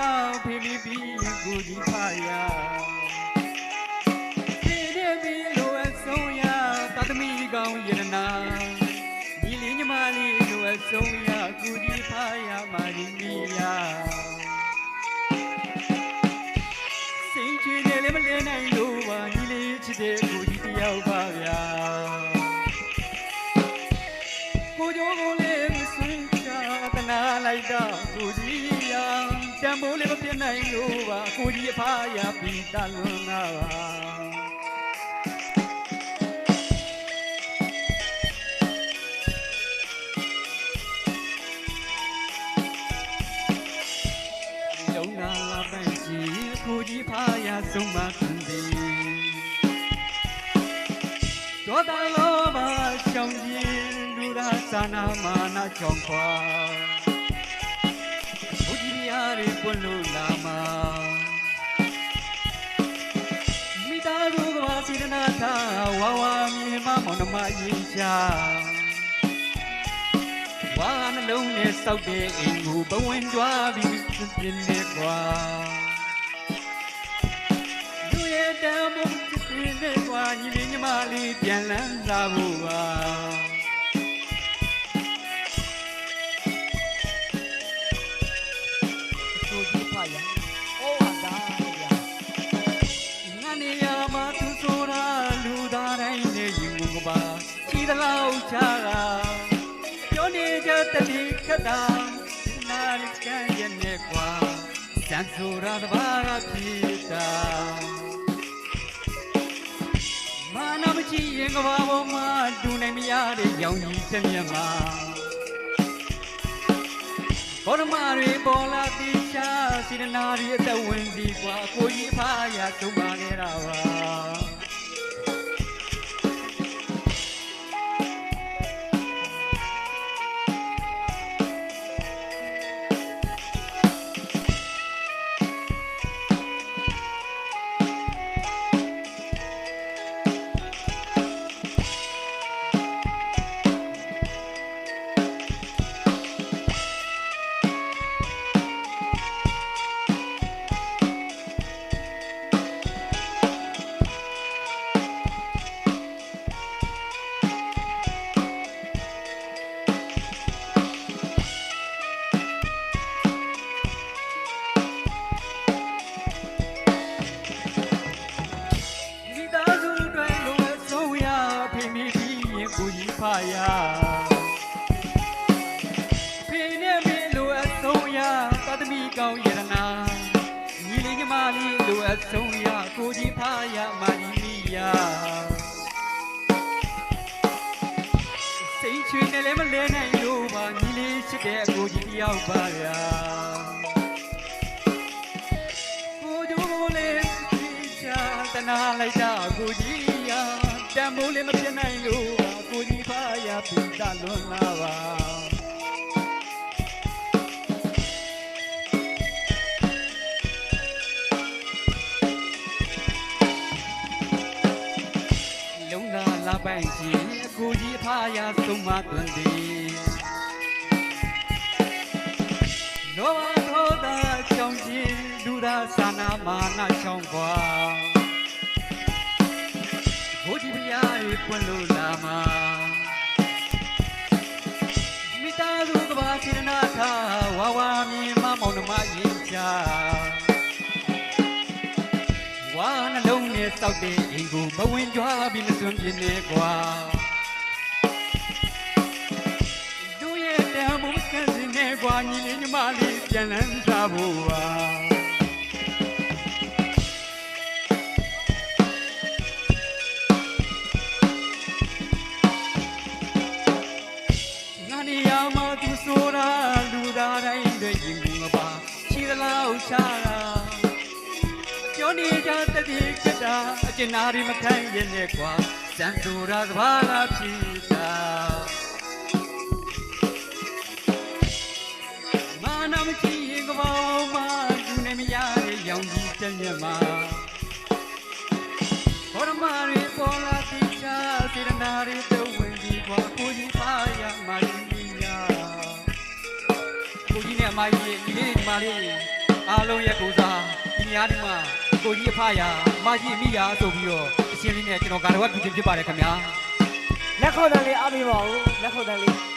ဆုံးရဖိမိပြီးကိုကြီးဖာရဒီတဲ့ပြီးလိုအဆုံးရတသမီကောင်းယရနာညီလေးညီမလေးလိုအဆုံးရကိုကြီးဖာရမာရီမီယာစိတ်ချွေတယ်လည်းမလဲနိုင်လို့ပါညီလေးချစ်တဲ့ကိုကြီးတယောက်ပါဗျာကိုကြိုးကိုလေးမဆွေးချတနာလိုက်တော့ကိုကြီးရ တံမိုးလေးမပြတ်နိုင်လို့ပါကိုကြီးအဖာရပြီးတလွန်လာပါလုံးလာလာပန်းကြီးကိုကြီးဖာရဆုံးမခံသည်ဒေါသလောဘချောင်းကြီးလူရာသာနာမာနာချောင်းခွာဘုရားရရီ ပွင့်လို့လာမှာမိသားစုကဘာစီရနာသာဝါဝါမြေမမောင်နှမရင်ချာဝါနှလုံးနဲ့စောက်တဲ့အိမ်ကိုဘဝင်ကြွားပြီးပြင်းနေကွာလူရဲ့တမ်းမို့ပြင်းနေကွာညီလေးညီမလေးပြန်လန်းလာဖို့ပါ ကိုကြီးဖယားဩဝါဒဗျာငါနေရမှာသူဆိုတာလူသားတိုင်းနဲ့ယူကပါချီသလောက်ချတာပြောနေကြတတိခတ်တာနာလကံရဲ့နဲ့ကွာစံဆိုတာတဘာကဖြစ်တာမာနမရှိရင်ကဘာပေါ်မှာဒူနိုင်မရတဲ့ရောင်ကြီးတစ်မျက်မှာဘောရမတွေပေါ်လာတိချာ စီရနာတွေအသက်ဝင်ဒီကွာကိုကြီးအဖားရသုံးပါခဲ့တာပါ ဖားရဖိနေမင်းလိုအပ်ဆုံးရသတ္တမီကောင်းယရနာညီလေးညီမလေးလိုအပ်ဆုံးရကိုကြီးဖားရမာရီမီယာစိတ်ချွေနဲ့လည်းမလဲနိုင်လို့ပါညီလေးချစ်တဲ့အကိုကြီးတယောက်ပါဗျာကိုကြိုးလေးချာတနာလိုက်တာကိုကြီးရတံမိုးလေးမပြတ်နိုင်လို့ပါကိုကြီးဖာရ ပိတလွန်လာပါလုံလာလာပိုင်ကြီးအကိုကြီးဖာရဆုံးမသွန်သည်လောဘဒေါသချောင်းကြီးလူသာသာနာမာနချောင်းကွာဘုရားပြားရေပွင့်လို့လာမှာမိ စုကဘာစေနာသာဝါဝါမြေမမောင်နှမရင်ချာဝါနှလုံးနဲ့စောက်တဲ့အိမ်ကိုမဝင်ကြွားပြီးမစွန့်ပြင်းနေကွာဒူရဲ့တံမိုးကစင်းနဲ့ကွာညီလေးညီမလေးပြန်လန်းစားဖို့ပါ နေရမှာသူဆိုတာလူသားတိုင်းတွေရင်ကူမပါခြေသလောက်ချတာပြောနေကြတတိကတာအကျဉ်းနာရီမခံရင်နဲ့ကွာစံဆိုတာသဘာဝဖြစ်တာမာနမရှိရင်ကပောင်းမသူနဲ့မရတဲ့ရောင်ကြီးတစ်မျက်မှာ အမကြီးညီလေးညီမလေးအားလုံးရဲ့ကိုစားဒီညဒီမှာကိုကြီးအဖရာမရှိမိရာဆိုပြီးတော့အရှင်းလေးနဲ့ကျွန်တော်ကာရဝတ်ပြုခြင်းဖြစ်ပါတယ်ခင်ဗျာလက်ခုပ်တန်းလေးအားပေးပါဦးလက်ခုပ်တန်းလေး